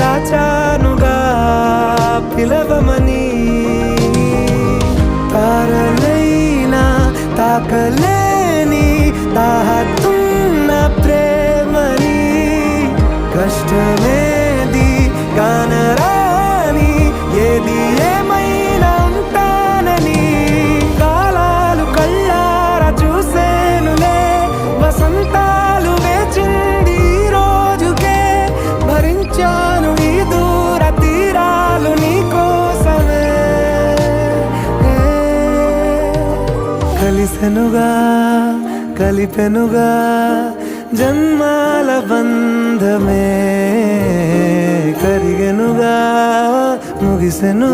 దాచానుగా పిలవమని. తారలైన తాకలేని తాహతున్న ప్రేమని కష్టమేది కానరాని ఏది కలిసెనుగా కలిపెనుగా జన్మాల బంధమే. కరిగెనుగా ముగిసెను